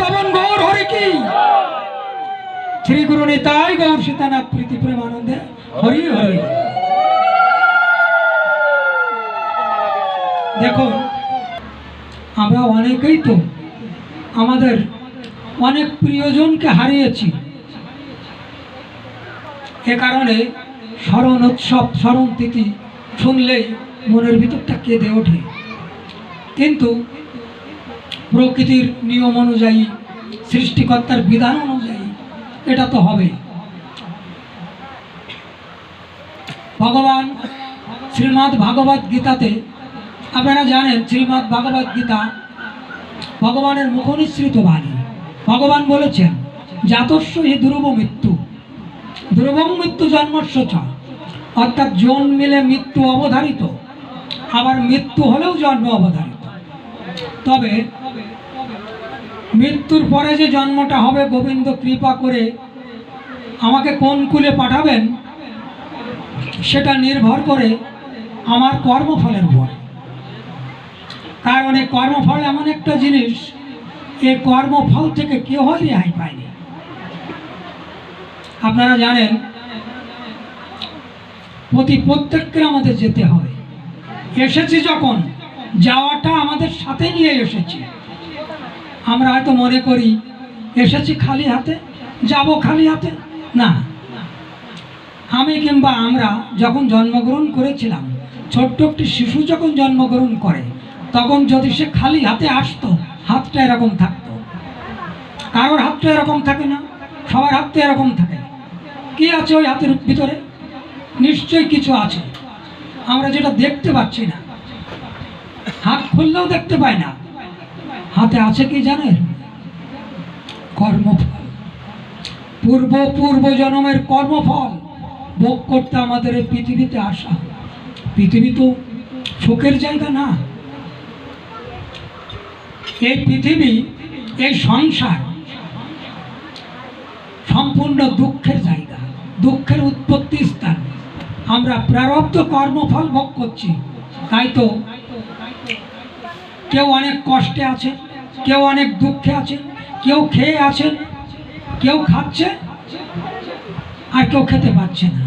পবন গৌর হরি কি? শ্রী গুরু নিতাই গৌর সীতানাথ প্রীতি প্রেমানন্দে হরি হরি। দেখুন আমরা অনেকেই তো আমাদের অনেক প্রিয়জনকে হারিয়েছি। এ কারণে স্মরণ উৎসব, স্মরণ তিথি শুনলেই মনের ভিতরটা কেঁদে ওঠে। কিন্তু প্রকৃতির নিয়ম অনুযায়ী, সৃষ্টিকর্তার বিধান অনুযায়ী এটা তো হবে। ভগবান শ্রীমৎ ভাগবত গীতাতে, আপনারা জানেন শ্রীমৎ ভাগবত গীতা ভগবানের মুখনিসৃত বাণী। ভগবান বলেছেন জাতস্য হি ধ্রুব মৃত্যু। ধ্রুবং মৃত্যু জন্মস্য চ। অর্থাৎ জন্মিলে মৃত্যু অবধারিত। আবার মৃত্যু হলেও জন্ম অবধারিত। তবে মৃত্যুর পরে যে জন্মটা হবে, গোবিন্দ কৃপা করে আমাকে কোন কুলে পাঠাবেন? সেটা নির্ভর করে আমার কর্মফলের উপর। কারণ এই কর্মফল এমন একটা জিনিস এই কর্মফল থেকে কেউ রেহাই পায়নি। আপনারা জানেন, প্রতি প্রত্যেককে আমাদের যেতে হবে। এসেছি যখন যাওয়াটা আমাদের সাথে নিয়ে এসেছি। আমরা হয়তো মনে করি, এসেছি খালি হাতে, যাব খালি হাতে? না। আমি কিংবা আমরা যখন জন্মগ্রহণ করেছিলাম, ছোট্ট একটি শিশু যখন জন্মগ্রহণ করে, তখন যদি সে খালি হাতে আসতো, হাতটা এরকম থাকতো। কারোর হাতটা এরকম থাকে না, সবার হাত তো এরকম থাকে। কি আছে ওই হাতের ভিতরে? নিশ্চয়ই কিছু আছে। আমরা যেটা দেখতে পাচ্ছি না হাত খুললেও দেখতে পাই না। হাতে আছে কি জানেন? কর্মফল। পূর্ব পূর্ব জন্মের কর্মফল ভোগ করতে আমাদের এই পৃথিবীতে আসা। পৃথিবী তো সুখের জায়গা না। এই পৃথিবী, এই সংসার সম্পূর্ণ দুঃখের জায়গা, দুঃখের উৎপত্তি স্থান আমরা প্রারব্ধ কর্মফল ভোগ করছি। তাই তো কেউ অনেক কষ্টে আছে, কেউ অনেক দুঃখে আছে, কেউ খেয়ে আছেন কেউ খাচ্ছে, আর কেউ খেতে পাচ্ছে না।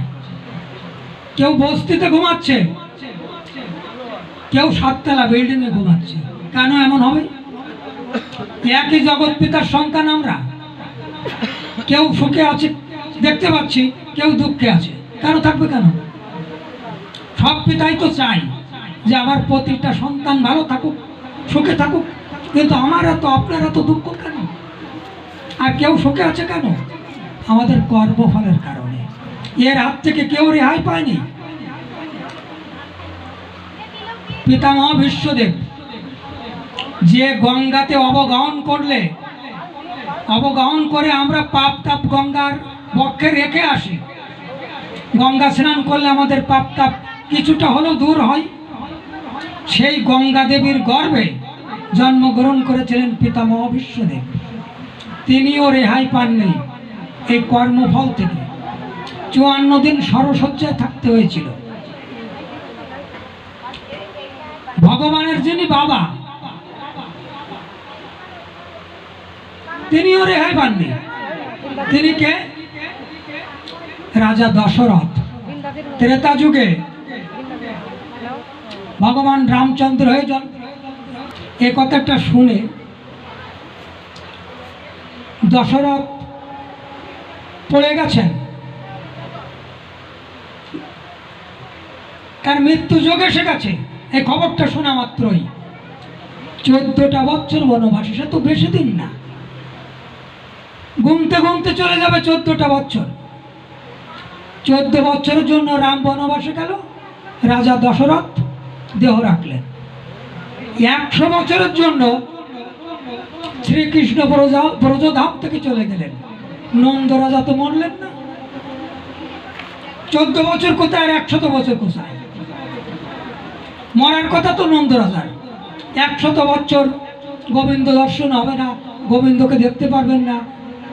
কেউ বস্তিতে ঘুমাচ্ছে, কেউ সাততলা বিল্ডিংয়ে ঘুমাচ্ছে। কেন এমন হবে? একই জগৎ পিতার সন্তান আমরা। কেউ সুখে আছে, দেখতে পাচ্ছি, কেউ দুঃখে আছে। কেন থাকবে কেন? সব পিতাই তো চাই যে আমার প্রতিটা সন্তান ভালো থাকুক। সুখে থাকুক। কিন্তু আমার এত, আপনার এত দুঃখ কেন? আর কেউ সুখে আছে কেন? আমাদের কর্মফলের কারণে। এর হাত থেকে কেউ রেহাই পায়নি। পিতামহ বিশ্বদেব, যে গঙ্গাতে অবগাহন করলে, অবগাহন করে আমরা পাপ তাপ গঙ্গার পক্ষে রেখে আসি। গঙ্গা স্নান করলে আমাদের পাপ তাপ কিছুটা হলেও দূর হয়। সেই গঙ্গা দেবীর গর্ভে জন্মগ্রহণ করেছিলেন পিতামহ বিশ্বদেব। তিনিও রেহাই পাননি এই কর্মফল থেকে। চুয়ান্ন দিন সরসজ্জায় থাকতে হয়েছিল। ভগবানের যিনি বাবা, তিনিও রেহাই পাননি। তিনি কে? রাজা দশরথ। ত্রেতা যুগে ভগবান রামচন্দ্র হয়ে জন এ কথাটা শুনে দশরথ পড়ে গেছেন। তার মৃত্যু যোগ এসে গেছে। এই খবরটা শোনা মাত্রই। চোদ্দটা বছর বনবাসী, সে তো বেশি দিন না। গুনতে গুনতে চলে যাবে চোদ্দটা বছর। চোদ্দ বছরের জন্য রাম বনবাসে গেল, রাজা দশরথ। দেহ রাখলেন। একশো বছরের জন্য শ্রীকৃষ্ণ ব্রজা- ব্রজধাম থেকে চলে গেলেন। নন্দ রাজা তো মরলেন না। চোদ্দ বছর কোথায় আর একশত বছর কোথায়? মরার কথা তো নন্দ রাজার। একশত বছর গোবিন্দ দর্শন হবে না, গোবিন্দকে দেখতে পারবেন না,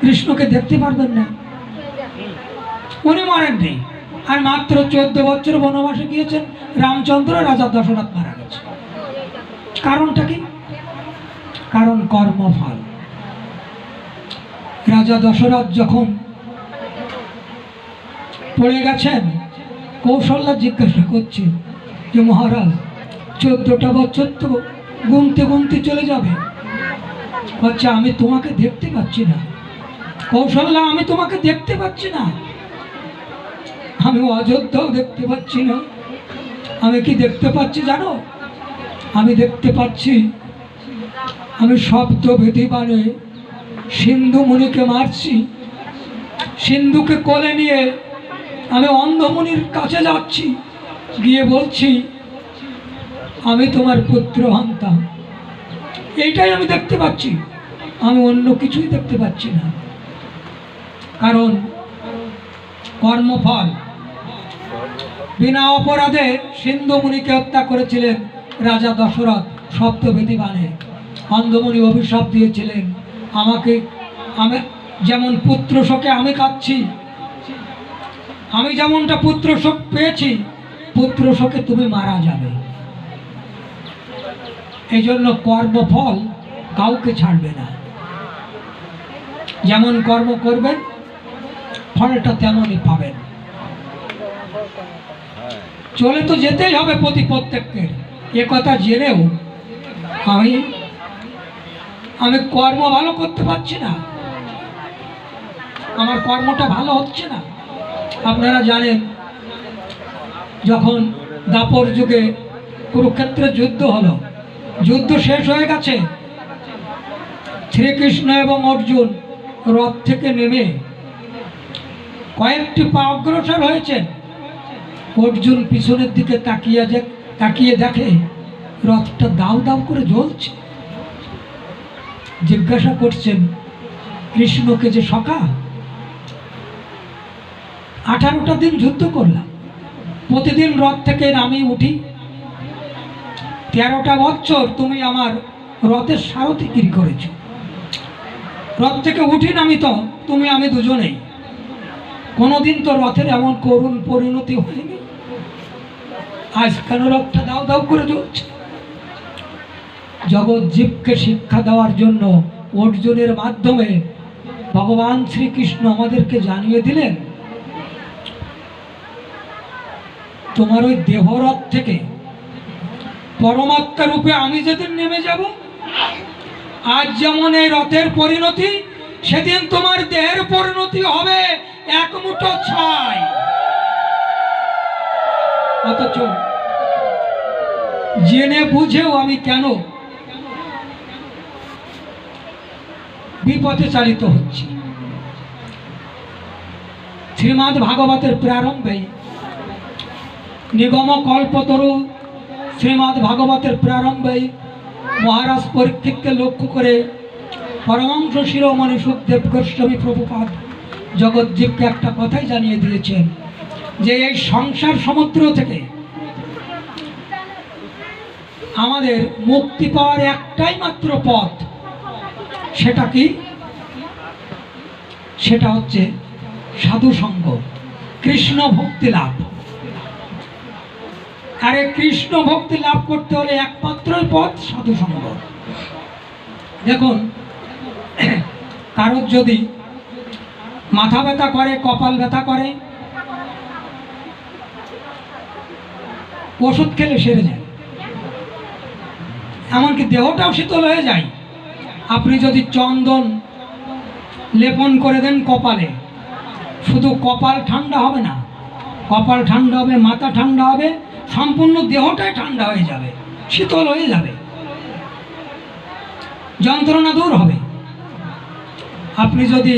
কৃষ্ণকে দেখতে পারবেন না। উনি মরেননি। আর মাত্র চোদ্দ বছর বনবাসে গিয়েছেন, রামচন্দ্র রাজা দশরথ মারা গেছে। কারণটা কি? কারণ কর্মফল। রাজা দশরথ যখন পড়ে গেছেন কৌশল্যা জিজ্ঞাসা করছে যে, মহারাজ, চোদ্দটা বছর তো গুনতে গুনতে চলে যাবে। হচ্ছে আমি তোমাকে দেখতে পাচ্ছি না। কৌশল্যা আমি তোমাকে দেখতে পাচ্ছি না। আমি অযোধ্যাও দেখতে পাচ্ছি না। আমি কি দেখতে পাচ্ছি জানো? আমি দেখতে পাচ্ছি, আমি শব্দ ভীতি বানে সিন্ধু মুনিকে মারছি। সিন্ধুকে কোলে নিয়ে আমি অন্ধমুনির কাছে যাচ্ছি, গিয়ে বলছি, আমি তোমার পুত্র হন্তাম এইটাই আমি দেখতে পাচ্ছি। আমি অন্য কিছুই দেখতে পাচ্ছি না। কারণ কর্মফল বিনা অপরাধে সিন্ধু মুনিকে হত্যা করেছিলেন রাজা দশরথ সপ্তবেদী বানে অন্ধমণি অভিশাপ দিয়েছিলেন। আমাকে, আমি যেমন পুত্র শোকে আমি কাঁদছি, আমি যেমনটা পুত্র শোক পেয়েছি, পুত্র শোকে তুমি মারা যাবে। এই জন্য কর্মফল কাউকে ছাড়বে না। যেমন কর্ম করবেন, ফলটা তেমনই পাবেন। চলে তো যেতেই হবে প্রতি প্রত্যেককে। এ কথা জেনেও আমি আমি কর্ম ভালো করতে পারছি না। আমার কর্মটা ভালো হচ্ছে না। আপনারা জানেন, যখন দাপর যুগে কুরুক্ষেত্রে যুদ্ধ হলো, যুদ্ধ শেষ হয়ে গেছে, শ্রীকৃষ্ণ এবং অর্জুন রথ থেকে নেমে কয়েকটি পা অগ্রসর হয়েছেন। অর্জুন পিছনের দিকে তাকিয়ে যে তাকিয়ে দেখে, রথটা দাউ দাউ করে জ্বলছে। জিজ্ঞাসা করছেন, কৃষ্ণকে যে সকা আঠারোটা দিন যুদ্ধ করলাম। প্রতিদিন রথ থেকে নামি উঠি। তেরোটা বছর তুমি আমার রথের সারথি সারথিগিরি করেছ। রথ থেকে উঠি নামি তো, তুমি আমি দুজনেই। কোনোদিন তো রথের এমন করুণ পরিণতি হয়নি। আজ কেন রথটা দাও দাও করে চলছে জগৎ জীবকে শিক্ষা দেওয়ার জন্য অর্জুনের মাধ্যমে ভগবান শ্রীকৃষ্ণ আমাদেরকে জানিয়ে দিলেন, তোমার ওই দেহরথ থেকে পরমাত্মা রূপে আমি যেদিন নেমে যাব, আজ যেমন এই রথের পরিণতি, সেদিন তোমার দেহের পরিণতি হবে এক মুঠো ছাই। অথচ জেনে বুঝেও আমি কেন বিপথে চালিত হচ্ছি। শ্রীমৎ ভাগবতের প্রারম্ভে নিগম কল্পতরু শ্রীমৎ ভাগবতের প্রারম্ভে মহারাজ পরীক্ষিতকে লক্ষ্য করে পরমাংশ শিরোমণি সুখদেব গোস্বামী প্রভুপাত জগৎজীবকে একটা কথাই জানিয়ে দিয়েছেন। যে এই সংসার সমুদ্র থেকে আমাদের মুক্তি পাওয়ার একটাই মাত্র পথ, সেটা কি? সেটা হচ্ছে সাধু সঙ্গ, কৃষ্ণ ভক্তি লাভ। আরে কৃষ্ণ ভক্তি লাভ করতে হলে একমাত্রই পথ সাধু সঙ্গ। দেখুন, কারোর যদি মাথা ব্যথা করে, কপাল ব্যথা করে ওষুধ খেলে সেরে যায়। এমনকি দেহটাও শীতল হয়ে যায়। আপনি যদি চন্দন লেপন করে দেন কপালে, শুধু কপাল ঠান্ডা হবে না, কপাল ঠান্ডা হবে, মাথা ঠান্ডা হবে, সম্পূর্ণ দেহটাই ঠান্ডা হয়ে যাবে, শীতল হয়ে যাবে। যন্ত্রণা দূর হবে। আপনি যদি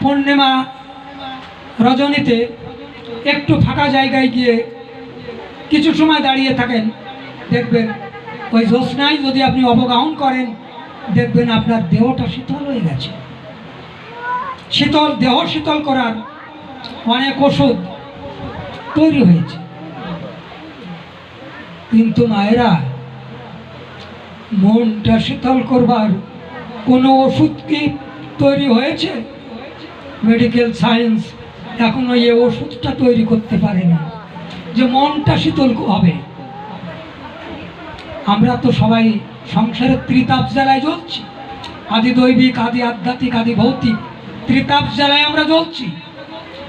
পূর্ণিমা রজনীতে একটু ফাঁকা জায়গায় গিয়ে কিছু সময় দাঁড়িয়ে থাকেন, দেখবেন ওই জ্যোৎস্নায় যদি আপনি অবগাহন করেন, দেখবেন আপনার দেহটা শীতল হয়ে গেছে। শীতল, দেহ শীতল করার অনেক ওষুধ তৈরি হয়েছে। কিন্তু মায়েরা, মনটা শীতল করবার কোনো ওষুধ কি তৈরি হয়েছে? মেডিকেল সায়েন্স এখনও এই ওষুধটা তৈরি করতে পারেনি যে মনটা শীতল হবে। আমরা তো সবাই সংসারের ত্রিতাপ জ্বালায় জ্বলছি। আদি দৈবিক, আদি আধ্যাত্মিক, আদি ভৌতিক ত্রিতাপ জ্বালায় আমরা জ্বলছি।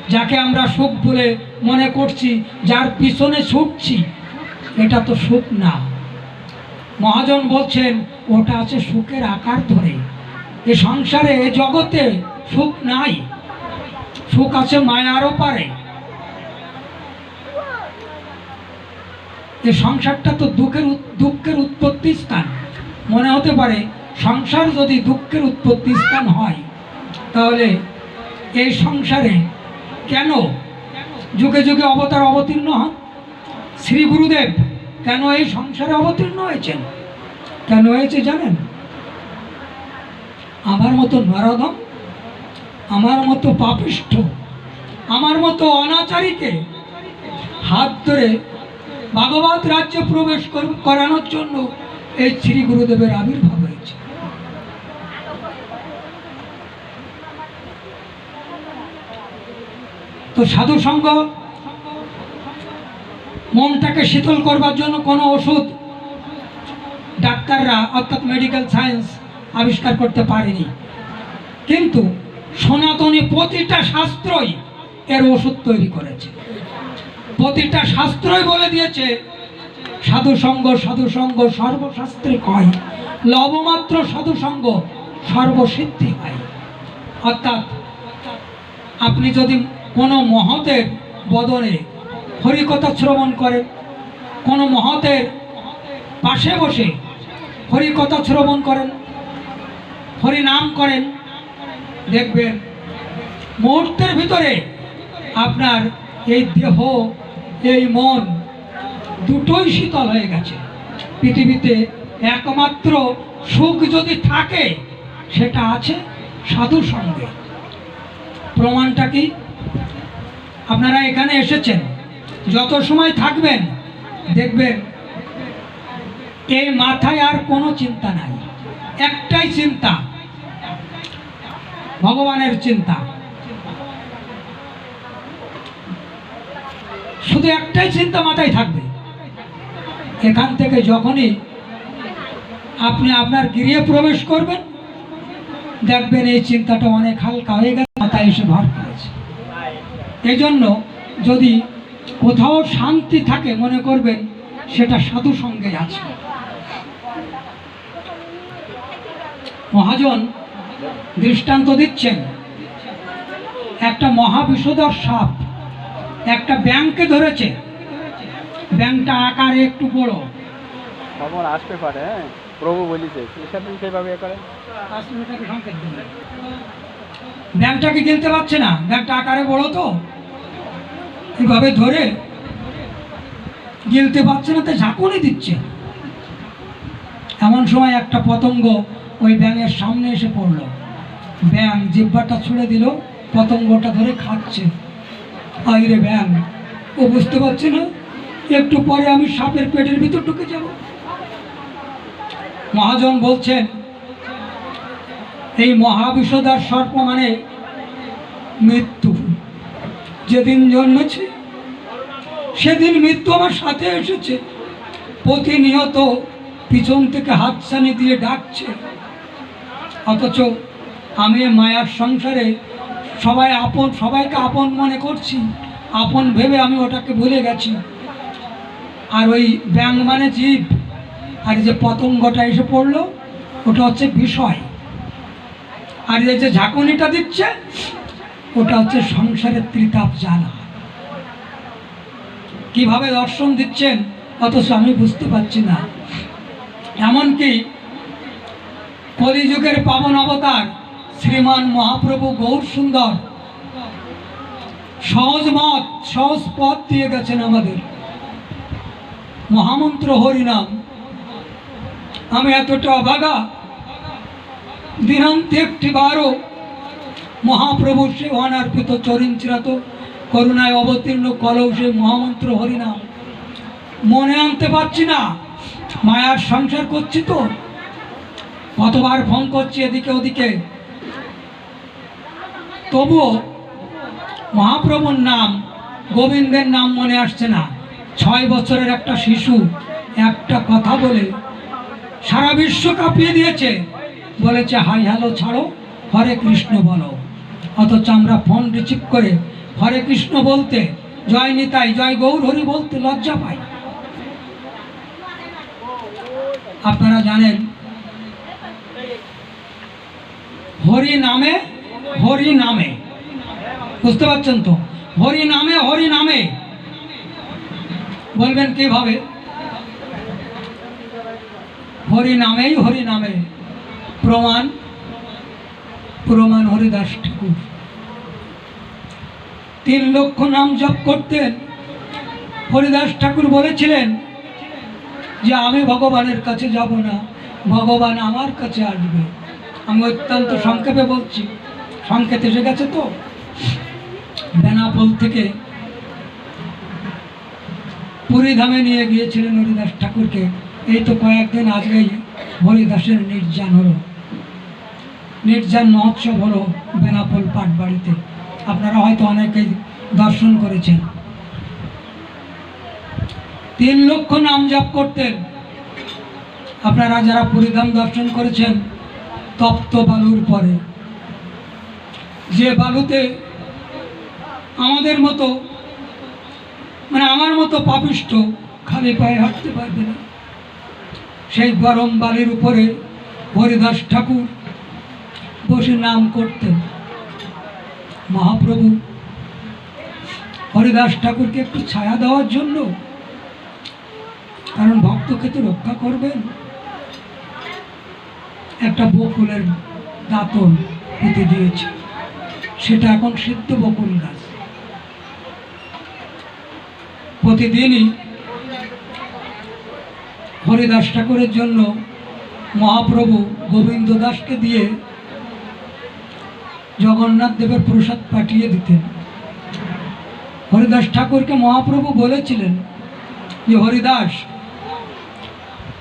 যাকে আমরা সুখ বলে মনে করছি, যার পিছনে ছুটছি, এটা তো সুখ না। মহাজন বলছেন, ওটা আছে সুখের আকার ধরে। এ সংসারে, এ জগতে সুখ নাই। সুখ আছে মায়ারও পারে। এই সংসারটা তো দুঃখের দুঃখের উৎপত্তি স্থান। মনে হতে পারে, সংসার যদি দুঃখের উৎপত্তি স্থান হয়, তাহলে এই সংসারে কেন যুগে যুগে অবতার অবতীর্ণ হন? শ্রী গুরুদেব কেন এই সংসারে অবতীর্ণ হয়েছেন? কেন হয়েছে জানেন? আমার মতো নরদম আমার মতো পাপিষ্ঠ, আমার মতো অনাচারীকে হাত ধরে ভাগবত রাজ্যে প্রবেশ কর- করানোর জন্য এই শ্রী গুরুদেবের আবির্ভাব হয়েছে। তো সাধু সঙ্গ, মনটাকে শীতল করবার জন্য কোনো ওষুধ ডাক্তাররা, অর্থাৎ মেডিকেল সায়েন্স আবিষ্কার করতে পারেনি। কিন্তু সনাতনী প্রতিটা শাস্ত্রই এর ওষুধ তৈরি করেছে। প্রতিটা শাস্ত্রই বলে দিয়েছে, সাধু সঙ্গ সাধু সঙ্গ, সর্বশাস্ত্রে কয়। লবমাত্র সাধু সঙ্গ, সর্বসিদ্ধি হয়। অর্থাৎ আপনি যদি কোনো মহতের বদনে হরিকথা শ্রবণ করেন, কোনো মহতের পাশে বসে হরিকথা শ্রবণ করেন, হরিনাম করেন দেখবেন, মুহূর্তের ভিতরে আপনার এই দেহ, এই মন দুটোই শীতল হয়ে গেছে। পৃথিবীতে একমাত্র সুখ যদি থাকে, সেটা আছে সাধুর সঙ্গে। প্রমাণটা কি? আপনারা এখানে এসেছেন, যত সময় থাকবেন, দেখবেন এই মাথায় আর কোনো চিন্তা নাই। একটাই চিন্তা ভগবানের চিন্তা। শুধু একটাই চিন্তা মাথায় থাকবে। এখান থেকে যখনই আপনি আপনার গৃহে প্রবেশ করবেন, দেখবেন এই চিন্তাটা অনেক হালকা হয়ে গেছে, মাথায় এসে ভর করেছে এই জন্য যদি কোথাও শান্তি থাকে, মনে করবেন সেটা সাধু সঙ্গে আছে। মহাজন দৃষ্টান্ত দিচ্ছেন। একটা মহাবিষধর সাপ একটা ব্যাংকে ধরেছে। ব্যাংকটা আকারে একটু বড়। খবর আসতে পারে হ্যাঁ। প্রভু বলিছে সেটা সেইভাবে করে। ব্যাংকটাকে গিলতে পারছে না। ব্যাংকটা আকারে বড় তো। এইভাবে ধরে গিলতে পারছে না তাই ঝাঁকুনি দিচ্ছে। এমন সময় একটা পতঙ্গ ওই ব্যাঙের সামনে এসে পড়ল। ব্যাং জিব্বাটা ছুঁড়ে দিল, পতঙ্গটা ধরে খাচ্ছে। আইরে ব্যাং ও বুঝতে পারছে না, একটু পরে আমি সাপের পেটের ভিতর ঢুকে যাব। মহাজন বলছেন, এই মহাবিষদার সর্প মানে মৃত্যু। যেদিন জন্মেছে, সেদিন মৃত্যু আমার সাথে এসেছে। প্রতিনিয়ত পিছন থেকে হাতছানি দিয়ে ডাকছে। অথচ আমি মায়ার সংসারে সবাই আপন, সবাইকে আপন মনে করছি, আপন ভেবে আমি ওটাকে ভুলে গেছি। আর ওই ব্যাং মানে জীব। আর যে পতঙ্গটা এসে পড়ল, ওটা হচ্ছে বিষয়। আর এই যে ঝাঁকুনিটা দিচ্ছে, ওটা হচ্ছে সংসারের ত্রিতাপ জ্বালা। কীভাবে দর্শন দিচ্ছেন, অথচ আমি বুঝতে পারছি না। এমনকি কলিযুগের পাবন অবতার শ্রীমান মহাপ্রভু গৌর সুন্দর। সহজ মত, সহজ পথ দিয়ে গেছেন আমাদের। মহামন্ত্র হরিনাম। আমি এতটা অভাগা দিনান্তে একটি বারো মহাপ্রভুর সে অনার্পিত চরিঞ্চিরাত করুণায় অবতীর্ণ কলৌ সে মহামন্ত্র হরিনাম। মনে আনতে পারছি না। মায়ার সংসার করছি তো। কতবার ফোন করছি এদিকে ওদিকে? তবুও মহাপ্রভুর নাম, গোবিন্দের নাম মনে আসছে না। ছয় বছরের একটা শিশু একটা কথা বলে সারা বিশ্ব কাঁপিয়ে দিয়েছে। বলেছে, হাই, হ্যালো, ছাড়ো, হরে কৃষ্ণ বলো। অথচ আমরা ফোন রিসিভ করে হরে কৃষ্ণ বলতে, জয় নিতাই, জয় গৌর হরি বলতে লজ্জা পাই। আপনারা জানেন হরি নামে হরি নামে। বুঝতে পারছেন তো? হরি নামে হরি নামে। বলবেন কীভাবে? হরি নামেই হরি নামে। প্রমাণ? প্রমাণ হরিদাস ঠাকুর। তিন লক্ষ নাম জপ করতেন। হরিদাস ঠাকুর বলেছিলেন যে, আমি ভগবানের কাছে যাব না। ভগবান আমার কাছে আসবে। আমি অত্যন্ত সংক্ষেপে বলছি। সংকেত এসে গেছে তো। বেনাপোল থেকে পুরীধামে নিয়ে গিয়েছিলেন হরিদাস ঠাকুরকে। এই তো কয়েকদিন আগেই হরিদাসের নির্যান হলো। নির্যান মহোৎসব হলো বেনাপোল পাটবাড়িতে। আপনারা হয়তো অনেকেই দর্শন করেছেন। তিন লক্ষ নাম জপ করতেন। আপনারা যারা পুরীধাম দর্শন করেছেন তপ্ত বালুর পরে। যে বালুতে আমাদের মতো মানে আমার মতো পাপিষ্ট খালি পায়ে হাঁটতে পারবে না, সেই গরম বালির উপরে হরিদাস ঠাকুর বসে নাম করতেন। মহাপ্রভু, হরিদাস ঠাকুরকে একটু ছায়া দেওয়ার জন্য, কারণ ভক্তকে তো রক্ষা করবেন। একটা বকুলের দাঁতন পুঁতে দিয়েছে। সেটা এখন সিদ্ধ বকুল গাছ প্রতিদিনই হরিদাস ঠাকুরের জন্য মহাপ্রভু গোবিন্দ দাসকে দিয়ে জগন্নাথ দেবের প্রসাদ পাঠিয়ে দিতেন। হরিদাস ঠাকুরকে মহাপ্রভু বলেছিলেন যে, হরিদাস,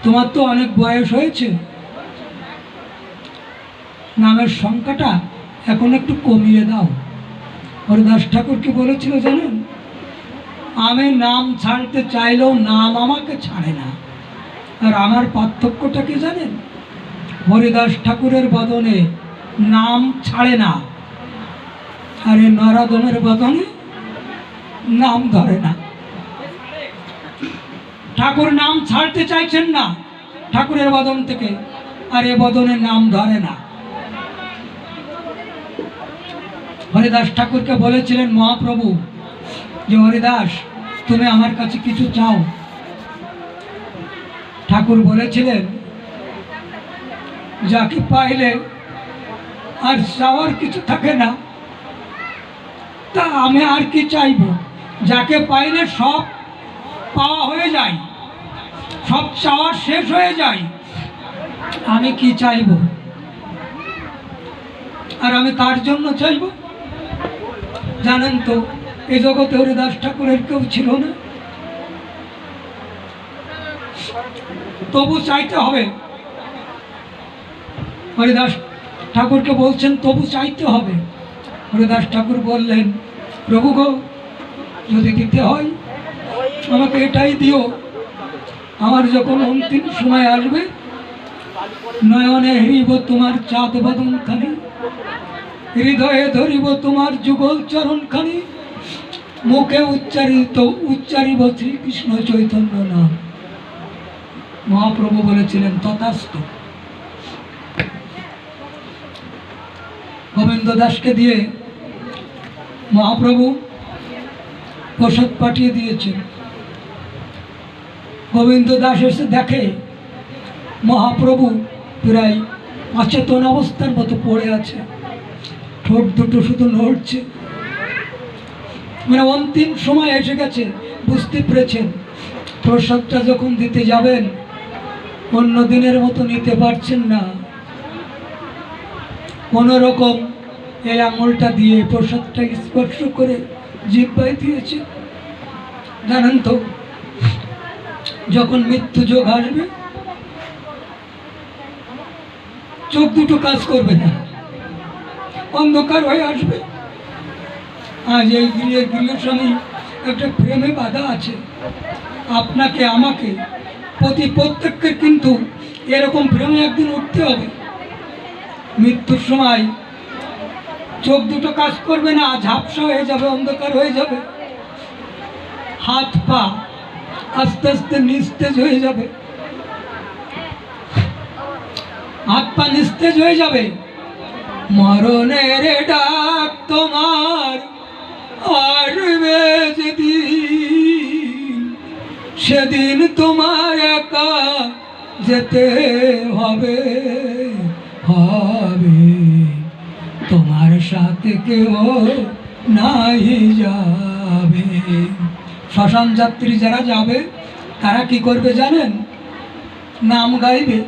তোমার তো অনেক বয়স হয়েছে নামের সংখ্যাটা এখন একটু কমিয়ে দাও। হরিদাস ঠাকুর কি বলেছিল জানেন? আমি নাম ছাড়তে চাইলেও নাম আমাকে ছাড়ে না। আর আমার পার্থক্যটা কি জানেন? হরিদাস ঠাকুরের বদনে নাম ছাড়ে না। আর এই নরাদনের বদনে নাম ধরে না। ঠাকুর নাম ছাড়তে চাইছেন না। ঠাকুরের বদন থেকে। আর এ বদনে নাম ধরে না। হরিদাস ঠাকুরকে বলেছিলেন, মহাপ্রভু, যে হরিদাস, তুমি আমার কাছে কিছু চাও। ঠাকুর বলেছিলেন, যাকে পাইলে আর চাওয়ার কিছু থাকে না, তা আমি আর কি চাইব? যাকে পাইলে সব পাওয়া হয়ে যায়, সব চাওয়া শেষ হয়ে যায়, আমি কি চাইব? আর আমি তার জন্য চাইব? জানেন তো এই জগতে হরিদাস ঠাকুরের কেউ ছিল না। তবু চাইতে হবে। হরিদাস ঠাকুরকে বলছেন, তবু চাইতে হবে। হরিদাস ঠাকুর বললেন, প্রভু গো, যদি দিতে হয়, আমাকে এটাই দিও। আমার যখন অন্তিম সময় আসবে, নয়নে হেরিব তোমার চাঁদ বদন খানি। হৃদয়ে ধরিব তোমার যুগল চরণ খানি মুখে উচ্চারিত, উচ্চারিব শ্রীকৃষ্ণ চৈতন্য নাম। মহাপ্রভু বলেছিলেন, তথাস্ত। গোবিন্দ দাসকে দিয়ে মহাপ্রভু প্রসাদ পাঠিয়ে দিয়েছেন। গোবিন্দ দাস এসে দেখে মহাপ্রভু প্রায় অচেতন অবস্থার মতো পড়ে আছে। ঠোঁট দুটো শুধু নড়ছে। মানে অন্তিম সময় এসে গেছে, বুঝতে পেরেছেন? প্রসাদটা যখন দিতে যাবেন, অন্য দিনের মতো নিতে পারছেন না। কোনো রকম এই আঙুলটা দিয়ে প্রসাদটা স্পর্শ করে জিব্বাই দিয়েছে। জানেন তো, যখন মৃত্যু যোগ আসবে, চোখ দুটো কাজ করবে না। অন্ধকার হয়ে আসবে। আজ এই গৃহের গৃহস্বামী একটা প্রেমে বাধা আছে। আপনাকে, আমাকে, প্রতি প্রত্যেককে কিন্তু এরকম প্রেমে একদিন উঠতে হবে। মৃত্যুর সময় চোখ দুটো কাজ করবে না, ঝাপসা হয়ে যাবে, অন্ধকার হয়ে যাবে। হাত পা আস্তে আস্তে নিস্তেজ হয়ে যাবে। হাত পা নিস্তেজ হয়ে যাবে। মরণের ডাক তোমার আসবে যেদিন সেদিন তোমার একা যেতে হবে হবে। তোমার সাথে কেউ নাই যাবে। শ্মশান যাত্রী যারা যাবে, তারা কি করবে জানেন? নাম গাইবে,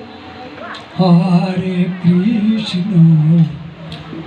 হরে কৃষ্ণ।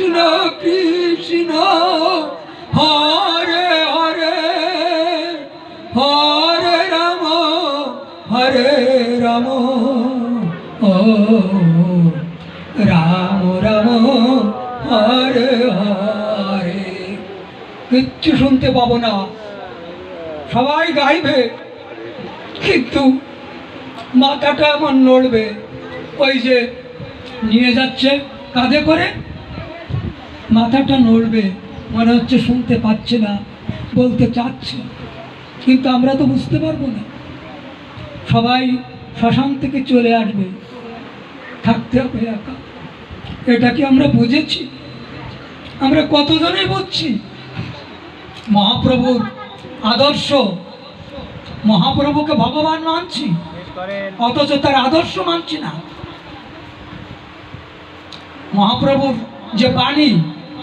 কৃষ্ণ কৃষ্ণ, হরে হরে হরে রাম হরে রাম, ও রাম রাম, হরে হরে। কিচ্ছু শুনতে পাবো না। সবাই গাইবে। কিন্তু মাথাটা আমার নড়বে। ওই যে নিয়ে যাচ্ছে কাঁধে করে। মাথাটা নড়বে, মনে হচ্ছে শুনতে পাচ্ছে না, বলতে চাচ্ছে। কিন্তু আমরা তো বুঝতে পারব না। সবাই শ্মশান থেকে চলে আসবে, থাকতে হবে একা। এটা কি আমরা বুঝেছি? আমরা কতজনে বুঝছি? মহাপ্রভুর আদর্শ। মহাপ্রভুকে ভগবান মানছি, অথচ তার আদর্শ মানছি না। মহাপ্রভুর যে বাণী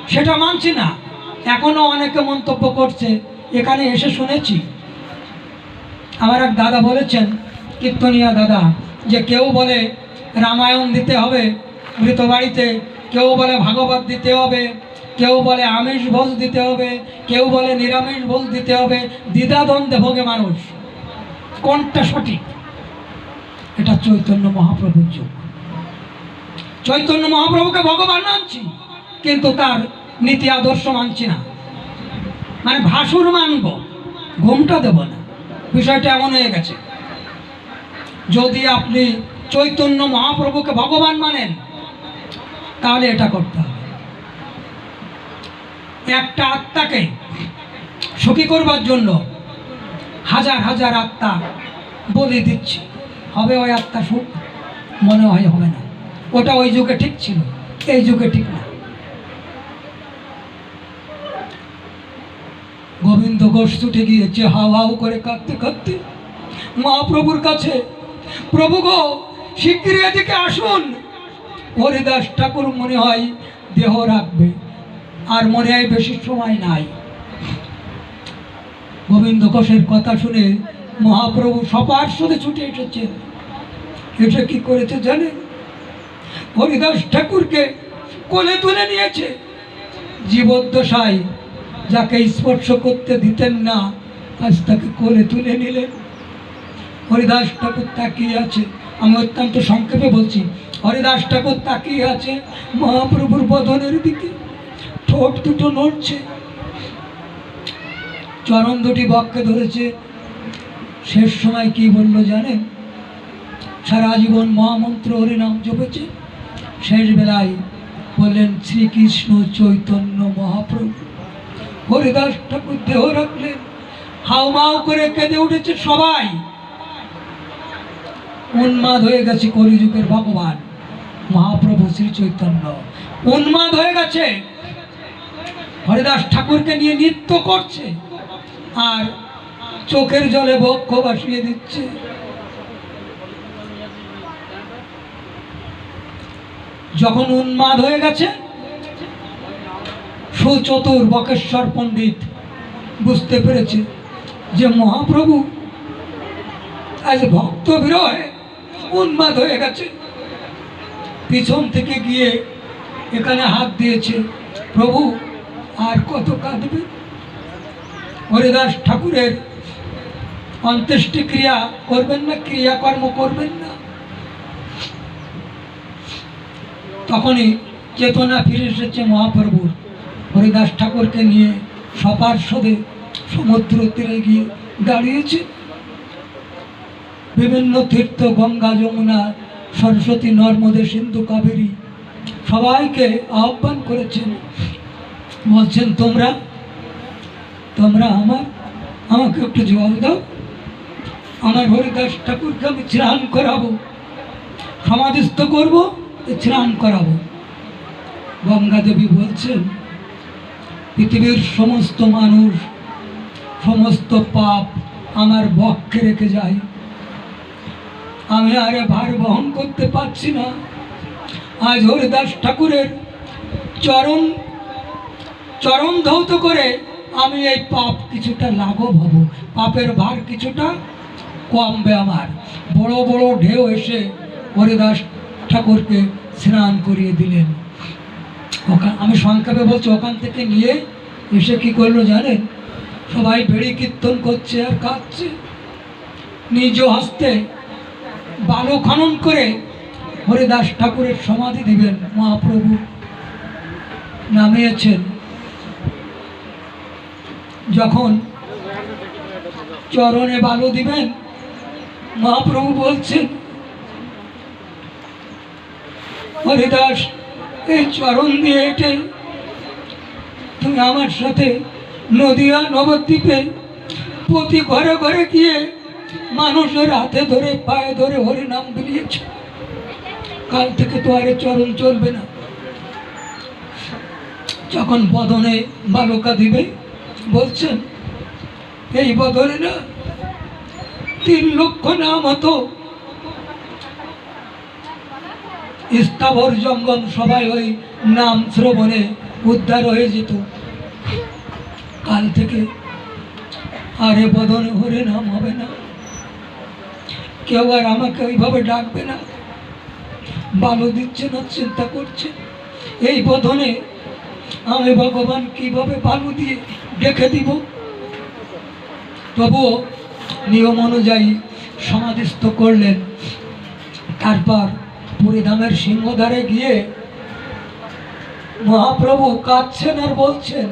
সেটা মানছি না। এখনও অনেকে মন্তব্য করছে। এখানে এসে শুনেছি। আমার এক দাদা বলেছেন, কীর্তনিয়া দাদা, যে কেউ বলে রামায়ণ দিতে হবে, মৃত বাড়িতে, কেউ বলে ভাগবত দিতে হবে, কেউ বলে আমিষ ভোজ দিতে হবে, কেউ বলে নিরামিষ ভোজ দিতে হবে, দ্বিধাদ্বন্দ্বে ভোগে মানুষ। কোনটা সঠিক? এটা চৈতন্য মহাপ্রভুর যুগ। চৈতন্য মহাপ্রভুকে ভগবান মানছি, কিন্তু তার নীতি আদর্শ মানছি না। মানে ভাসুর মানব, ঘুমটা দেব না। বিষয়টা এমন হয়ে গেছে। যদি আপনি চৈতন্য মহাপ্রভুকে ভগবান মানেন, তাহলে এটা করতে হবে। একটা আত্মাকে সুখী করবার জন্য হাজার হাজার আত্মা বলি দিচ্ছি। হবে ওই আত্মা সুখ? মনে হয় হবে না। ওটা ওই যুগে ঠিক ছিল, এই যুগে ঠিক না। গোবিন্দ ঘোষ ছুটে গিয়েছে হাও হাও করে কাঁদতে কাঁদতে মহাপ্রভুর কাছে, প্রভু গো, শিগগিরই এদিকে আসুন। হরিদাস ঠাকুর মনে হয় দেহ রাখবে, আর মনে হয় বেশি সময় নাই। গোবিন্দ ঘোষের কথা শুনে মহাপ্রভু সবার সাথে ছুটে এসেছে এটা কি করেছে জানেন? হরিদাস ঠাকুরকে কোলে তুলে নিয়েছে। জীবদ্দশায় যাকে স্পর্শ করতে দিতেন না, আজ তাকে কোলে তুলে নিলেন। হরিদাস ঠাকুর তাকিয়ে আছে। আমি অত্যন্ত সংক্ষেপে বলছি, হরিদাস ঠাকুর তাকিয়ে আছে মহাপ্রভুর বদনের দিকে। ঠোঁট দুটো নড়ছে। চরণ দুটি বক্ষে ধরেছে। শেষ সময় কি বলল জানেন? সারা জীবন মহামন্ত্র হরিনাম জপেছে। শেষ বেলায় বললেন, শ্রীকৃষ্ণ চৈতন্য মহাপ্রভু। হরিদাস ঠাকুর দেহ রাখলেন। হাউমাউ করে কেঁদে উঠেছে সবাই। উন্মাদ হয়ে গেছে কলিযুগের ভগবান, মহাপ্রভু শ্রী চৈতন্য। উন্মাদ হয়ে গেছে। হরিদাস ঠাকুরকে নিয়ে নৃত্য করছে আর চোখের জলে বক্ষ ভাসিয়ে দিচ্ছে। যখন উন্মাদ হয়ে গেছে সুচতুর বকেশ্বর পণ্ডিত বুঝতে পেরেছে যে মহাপ্রভু আজ ভক্ত বিরহে উন্মাদ হয়ে গেছে। পিছন থেকে গিয়ে এখানে হাত দিয়েছে, প্রভু, আর কত কাঁদবে? হরিদাস ঠাকুরের অন্ত্যেষ্টি ক্রিয়া করবেন না, ক্রিয়াকর্ম করবেন না। তখনই চেতনা ফিরে এসেছে মহাপ্রভুর। হরিদাস ঠাকুরকে নিয়ে সপার্শ্বদে সমুদ্র তীরে গিয়ে দাঁড়িয়েছে। বিভিন্ন তীর্থ, গঙ্গা, যমুনা, সরস্বতী, নর্মদে, সিন্ধু, কাবেরী সবাইকে আহ্বান করেছেন। বলছেন, তোমরা তোমরা আমার, আমাকে একটু জবাব দাও। আমার হরিদাস ঠাকুরকে আমি স্নান করাবো। সমাধিস্থ করব, স্নান করাবো। গঙ্গা দেবী বলছেন পৃথিবীর সমস্ত মানুষ, সমস্ত পাপ আমার বক্ষে রেখে যায়। আমি আরে ভার বহন করতে পারছি না। আজ হরিদাস ঠাকুরের চরণ চরণ ধৌত করে আমি এই পাপ কিছুটা লাঘব হব। পাপের ভার কিছুটা কমবে আমার। বড় বড় ঢেউ এসে হরিদাস ঠাকুরকে স্নান করিয়ে দিলেন। ওখান আমি সংক্ষেপে বলছি, ওখান থেকে নিয়ে এসে কি করল জানেন? সবাই ভেড়ি কীর্তন করছে আর কাঁদছে। নিজ হস্তে বালু খনন করে হরিদাস ঠাকুরের সমাধি দিবেন মহাপ্রভু। নামিয়েছেন। যখন চরণে বালু দিবেন, মহাপ্রভু বলছেন, হরিদাস এই চরণ দিয়ে হেঁটে তুমি আমার সাথে নদিয়া নবদ্বীপে প্রতি ঘরে ঘরে গিয়ে মানুষের হাতে ধরে, পায়ে ধরে হরিনাম বিলিয়েছ। কাল থেকে তো আরে চরণ চলবে না। যখন বদনে বালকা দিবে, বলছেন, এই বদনে না তিন লক্ষ নাম হতো স্থাবর জঙ্গম সবাই ওই নাম শ্রবণে উদ্ধার হয়ে যেত। কাল থেকে আরে বদনে হরে নাম হবে না। কেউ আর আমাকে ওইভাবে ডাকবে না। বালু দিচ্ছে না, চিন্তা করছে। এই বদনে আমি ভগবান কীভাবে বালু দিয়ে ডেকে দিব? তবুও নিয়ম অনুযায়ী সমাধিস্থ করলেন। তারপর পুরীধামের সিংহদ্বারে গিয়ে মহাপ্রভু কাঁদছেন আর বলছেন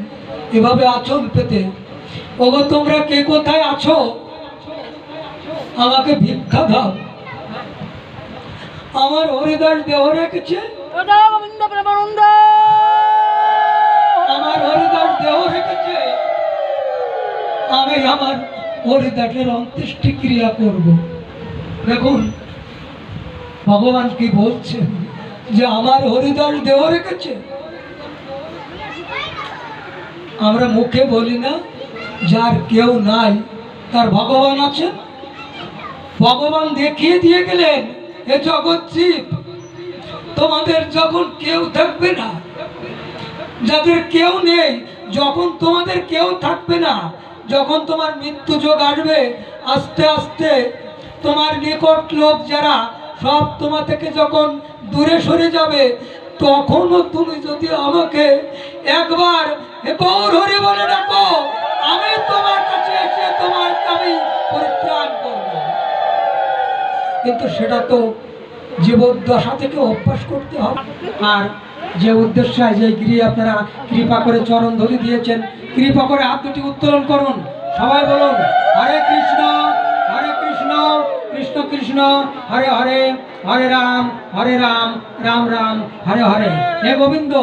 এভাবে আচল পেতে। ওগো তোমরা কে কোথায় আছো? আমাকে ভিক্ষা দাও। আমার হরিদাস দেহ রেখেছে। আমার হরিদাস দেহ রেখেছে। আমি আমার হরিদাসের অন্ত্যেষ্টি ক্রিয়া করব। দেখুন ভগবান কি বলছেন যে আমার হরিদাস দেহ রেখেছে আমরা মুখে বলি না, যার কেউ নাই, তার ভগবান আছেন ভগবান দেখিয়ে দিয়ে গেলেন এ জগৎ জীব, তোমাদের যখন কেউ থাকবে না, যাদের কেউ নেই, যখন তোমাদের কেউ থাকবে না, যখন তোমার মৃত্যু যোগ আসবে, আস্তে আস্তে তোমার নিকট লোক যারা সব তোমার থেকে যখন দূরে সরে যাবে, তখনও তুমি যদি আমাকে একবার গৌর হরি বলে ডাকো, আমি তোমার কাছে এসে তোমার আমি পরিত্রাণ করব। কিন্তু সেটা তো জীবদ্দশা থেকে অভ্যাস করতে হবে। আর যে উদ্দেশ্যে যে গিরি আপনারা কৃপা করে চরণ ধরি দিয়েছেন, কৃপা করে হাত দুটি উত্তোলন করুন। সবাই বলুন, হরে কৃষ্ণ। কৃষ্ণ কৃষ্ণ, হরে হরে হরে রাম হরে রাম রাম রাম, হরে হরে। হে গোবিন্দ,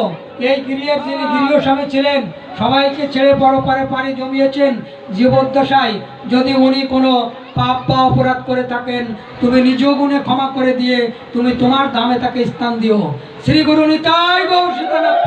এই গিরিয়ের যিনি গিরিয় স্বামী ছিলেন, সবাইকে ছেড়ে বড় পারে পানি জমিয়েছেন জীবদ্দশায়। যদি উনি কোনো পাপ বা অপরাধ করে থাকেন, তুমি নিজ গুণে ক্ষমা করে দিয়ে তুমি তোমার দামে তাকে স্থান দিও। শ্রী গুরু নিতাই গৌর সীতানাথ